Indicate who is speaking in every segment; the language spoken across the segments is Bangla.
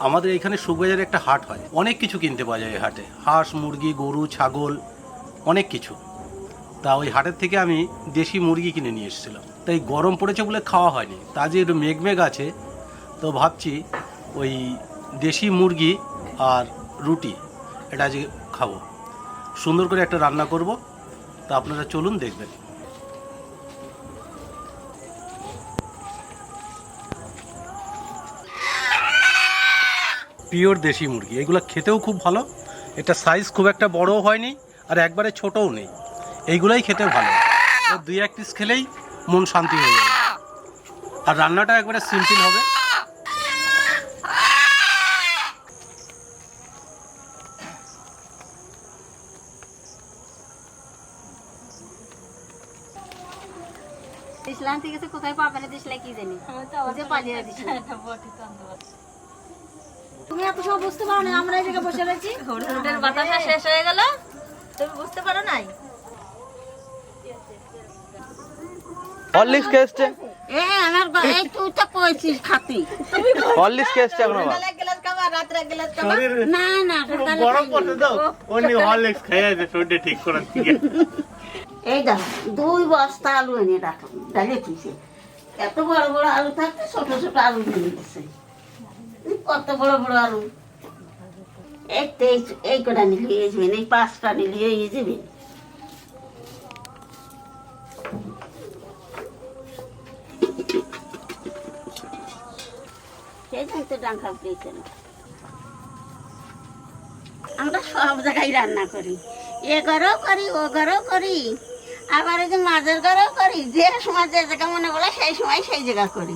Speaker 1: আমাদের এখানে সুখবাজারে একটা হাট হয়। অনেক কিছু কিনতে পাওয়া যায় এই হাটে। হাঁস, মুরগি, গরু, ছাগল, অনেক কিছু। তা ওই হাটের থেকে আমি দেশি মুরগি কিনে নিয়ে এসেছিলাম। তাই গরম পড়েছে বলে খাওয়া হয়নি। তা যে একটু মেঘ মেঘ আছে, তো ভাবছি ওই দেশি মুরগি আর রুটি এটা আজকে খাব। সুন্দর করে একটা রান্না করব। তা আপনারা চলুন দেখবেন। পিওর দেশি মুরগি। এগুলো খেতেও খুব ভালো। এটা সাইজ খুব একটা বড়ও হয়নি আর একবারে ছোটও নেই। এইগুলাই খেতে ভালো। দুই এক পিস খেলেই মন শান্তি হয়ে যাবে। আর রান্নাটা একবারে সিম্পল হবে।
Speaker 2: দিসলাম ঠিক আছে কোথায় পাবে না কি জানি? পালিয়ে দিসলাম তুমি এত সব বুঝতে পারো না আমরা এই বসে রয়েছি।
Speaker 3: হুটের বাতাসা শেষ হয়ে গেল। তুমি বুঝতে পারো নাই?
Speaker 4: হরলিক্স কে এসছে
Speaker 2: এ আমার এই তুই তো কইছিস খাতি।
Speaker 4: হরলিক্স কে এসছে এখন আবার
Speaker 3: সকালে এক গ্লাস খাবা রাত্রে এক গ্লাস খাবা
Speaker 2: না না
Speaker 1: গরম করতে দাও অন্য হরলিক্স খাই আছে শরীরটা ঠিক করার থেকে
Speaker 2: এই দেখ দুই বস্তা আলু এনে ডালে এত বড় বড় আলু থাকতে ছোট ছোট আলু নিয়ে গেছে কত বড় বড় আলু। এই কটা নিলে এই যাবেন, এই পাঁচটা নিলে এই যাবেন। আমরা সব জায়গায় রান্না করি। এ ঘরেও করি, ও ঘরেও করি। আবার যে মাঝের ঘরেও করি। যে সময় যে জায়গা মনে বলে, সেই সময় সেই জায়গা করি।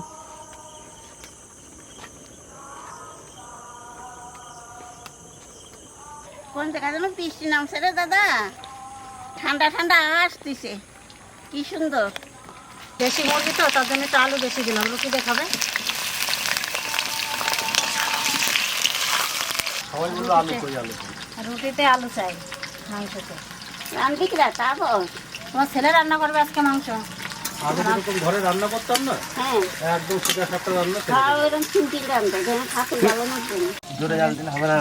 Speaker 2: কোন জায়গা যেন বৃষ্টি নামছে রে দাদা? ঠান্ডা ঠান্ডা আসতেছে। কি সুন্দর।
Speaker 3: দেশি মুরগি তো তার জন্য একটু আলু বেশি দিলাম। রুটি দেখাবে। রুটিতে আলু? চাই মাংসতে।
Speaker 2: রান্ধি কিরা তারপর
Speaker 3: তোমার ছেলে রান্না করবে আজকে মাংস?
Speaker 1: আগে যেরকম ঘরে রান্না করতাম না
Speaker 2: হ্যাঁ।
Speaker 1: একদম সেটা সাতটা রান্না
Speaker 2: যেন ঠাকুর লাগানোর জন্য
Speaker 4: জোরে জাল দিলে হবে না।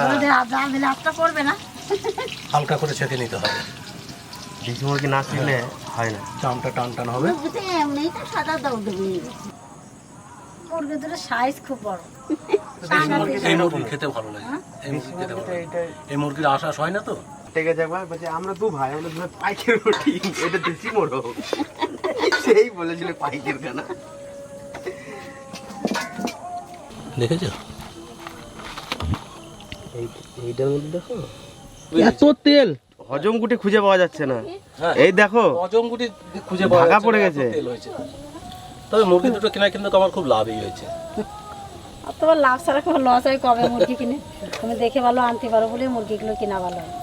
Speaker 3: জাল দিলে আটটা পড়বে না।
Speaker 1: হালকা করে ছেঁকে নিতে হবে।
Speaker 4: দেশি মুরগি না হয়। না?
Speaker 1: চামটা টান টান হবে।
Speaker 2: মুরগিতে তো সাদা দৌড় দিয়ে
Speaker 3: মুরগি দুটো সাইজ খুব বড়।
Speaker 1: এই মুরগি খেতে ভালো লাগে। এই মুরগি খেতে ভালো এই মুরগির আশ্বাস হয় না তো?
Speaker 4: আমরা দু ভাই আমরা দু ভাই পাইকের রুটি এটা দেশি মোড়ক সেই বলেছিল পাইকের খানা।
Speaker 1: দেখেছ?
Speaker 4: এইটার মধ্যে দেখো। এত তেল! হজম গুটি খুঁজে পাওয়া যাচ্ছে না।
Speaker 1: হ্যাঁ।
Speaker 4: এই দেখো
Speaker 1: অজমগুটি খুঁজে
Speaker 4: পাওয়া পড়ে গেছে।
Speaker 1: তেল হয়েছে। তবে মুরগি দুটো কেনা কিন্তু আমার খুব লাভই হয়েছে।
Speaker 3: আর তোমার লাভ ছাড়া কোনো লস হয় কবে মুরগি কিনে? তুমি দেখে ভালো আনতে পারো বলে মুরগিগুলো কিনা ভালো। হয়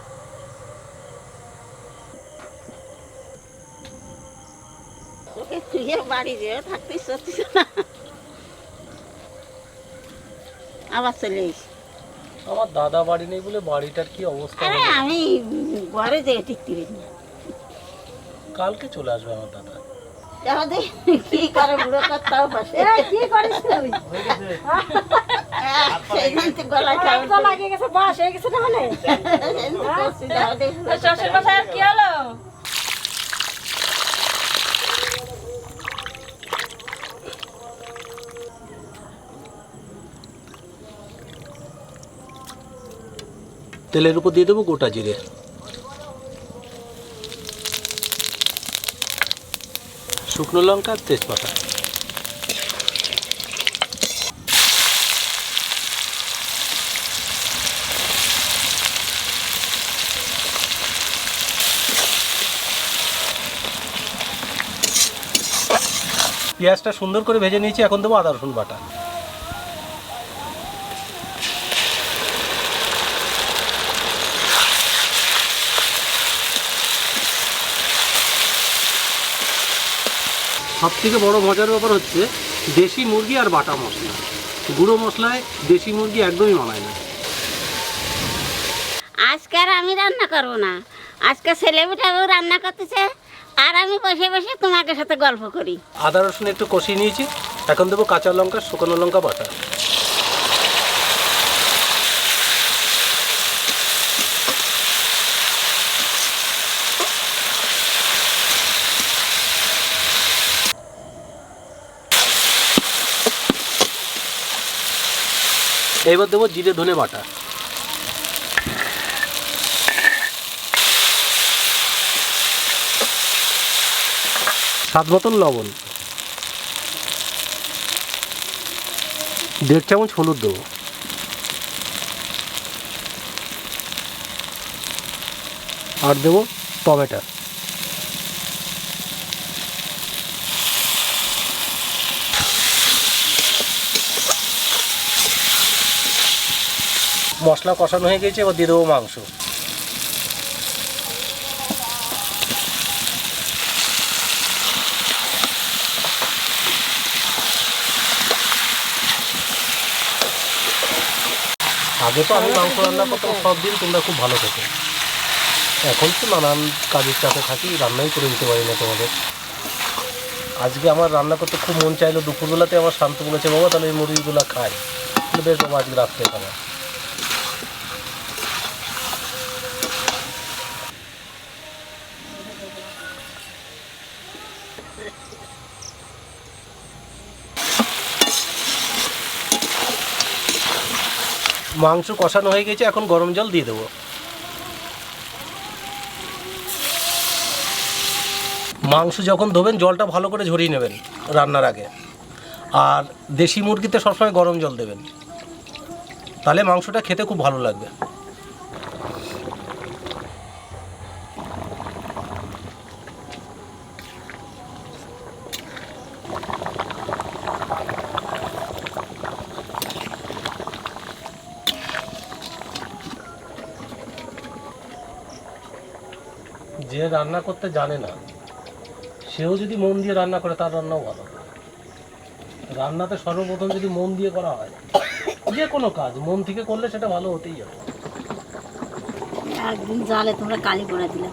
Speaker 2: তুই বাড়ি যে থাকতে সত্যি না। আবার চলে
Speaker 1: আমার দাদা বাড়ি নেই বলে বাড়িটার কি অবস্থা
Speaker 2: আরে আমি ঘরে যেয়ে টিকতে পারি না
Speaker 1: কালকে চলে আসবে আমার দাদা।
Speaker 2: দেখো দেখ কি করে বুড়ো করতেও পাশে
Speaker 3: কি করিস তুই?
Speaker 2: সেইখান থেকে গলা চাউল
Speaker 3: তো গেছে বাস হয়ে গেছে তাহলে? শ্বশুর মশাই কি হলো?
Speaker 1: তেলের উপর দিয়ে দেবো গোটা জিরে। শুকনো লঙ্কা, তেজপাতা। পেঁয়াজটা সুন্দর করে ভেজে নিয়েছি, এখন দেবো আদা রসুন বাটা। সব থেকে বড় মজার ব্যাপার হচ্ছে দেশি মুরগি আর বাটা মশলা। গুঁড়ো মশলায় দেশি মুরগি একদমই মানায় না।
Speaker 2: আজকে আর আমি রান্না করব না। আজকে ছেলে রান্না করতেছে আর আমি বসে বসে তোমাকে সাথে গল্প করি।
Speaker 1: আদা রসুন একটু কষিয়ে নিয়েছি এখন দেবো কাঁচা লঙ্কা শুকনো লঙ্কা বাটা। এবার দেবো জিরে ধনে বাটা। স্বাদ মতন লবণ। দেড় চামচ হলুদ দেবো। আর দেবো টমেটো। মশলা কষানো হয়ে গেছে এবার দিয়ে দেবো মাংস। আগে তো আমি মাংস রান্না করতাম সব দিন তোমরা খুব ভালো খেতে। এখন তো নানান কাজের চাপে থাকি রান্নাই করে দিতে পারি না তোমাদের। আজকে আমার রান্না করতে খুব মন চাইলো দুপুরবেলাতে আমার শান্ত বলেছে বাবা তাহলে এই মুরগিগুলো খাই। বেশ বাবা আজকে রাত্রে খাওয়া মাংস কষানো হয়ে গেছে, এখন গরম জল দিয়ে দেবো। মাংস যখন ধোবেন, জলটা ভালো করে ঝরিয়ে নেবেন রান্নার আগে। আর দেশি মুরগিতে সবসময় গরম জল দেবেন। তাহলে মাংসটা খেতে খুব ভালো লাগবে। যে রান্না করতে জানে না সেও যদি মন দিয়ে রান্না করে তার রান্নাও ভালো। রান্নাতে সর্বপ্রথম যদি মন দিয়ে করা হয় যে কোনো কাজ মন থেকে করলে সেটা ভালো হতেই হবে।
Speaker 3: একদিন জালে তোমরা কালি পড়া দিলে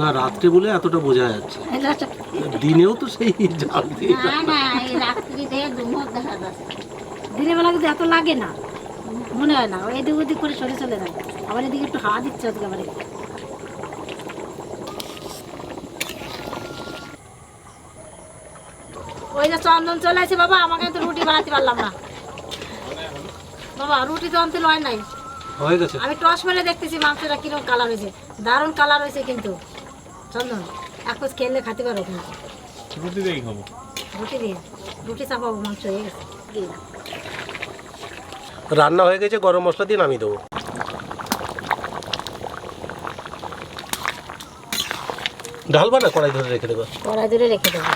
Speaker 1: না রাত্রে বলে এতটা বোঝা যাচ্ছে। দিনেও তো সেই জাল দিয়ে
Speaker 2: না না এই রাত্রিতে দুমোর দেখা যাচ্ছে।
Speaker 3: দিনের বেলা কিন্তু এত লাগে না। মনে হয় না ওই এদিক ওদিক করে সরে চলে যায় আবার এদিকে একটু হাওয়া দিচ্ছে ওদিকে আবার ওই যে চন্দন চলে আসে বাবা আমাকে তো রুটি বানাতে পারলাম না বাবা রুটি তো আনতে লয় নাই আমি টস মেরে দেখতেছি মাংসটা কীরকম কালার হয়েছে দারুণ কালার হয়েছে কিন্তু চন্দন এক পিস খেলে খেতে পারো কিন্তু
Speaker 5: রুটি খাব
Speaker 3: রুটি দিয়ে রুটি চাপাবো মাংস হয়ে গেছে
Speaker 1: রান্না হয়ে গেছে গরম মশলা দিয়ে নামিয়ে দেবো ঢালবা না কড়াই ধরে রেখে দেবো?
Speaker 3: কড়াই ধরে রেখে দেবো।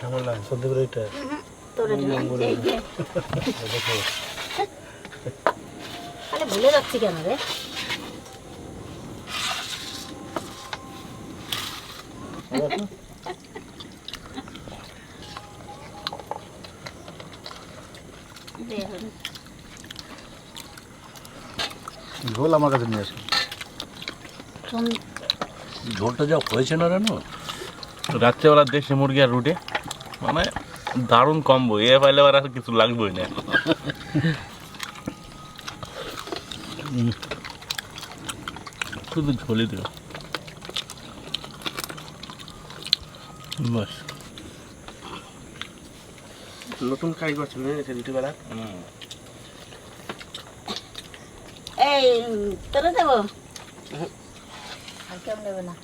Speaker 1: এটা আমার না সত্যি করে এটা।
Speaker 3: তোরে
Speaker 2: এই যে
Speaker 3: আরে ভুলে যাচ্ছি কেন রে?
Speaker 5: ঝোল আমার কাছে নিয়ে আসুন
Speaker 1: ঝোলটা যা হয়েছে না রানো
Speaker 5: রাত্রেবেলা দেশি মুরগি আর রুটি। মানে দারুণ কম্বো এ পাইলে আর কিছু লাগবেই না। শুধু ঝোলই দিও। বাস।
Speaker 4: নতুন কারিগর ছিল না এটা রুটি বেলা?
Speaker 2: এই তোরা দেবো?
Speaker 3: আর কেউ নেবে না।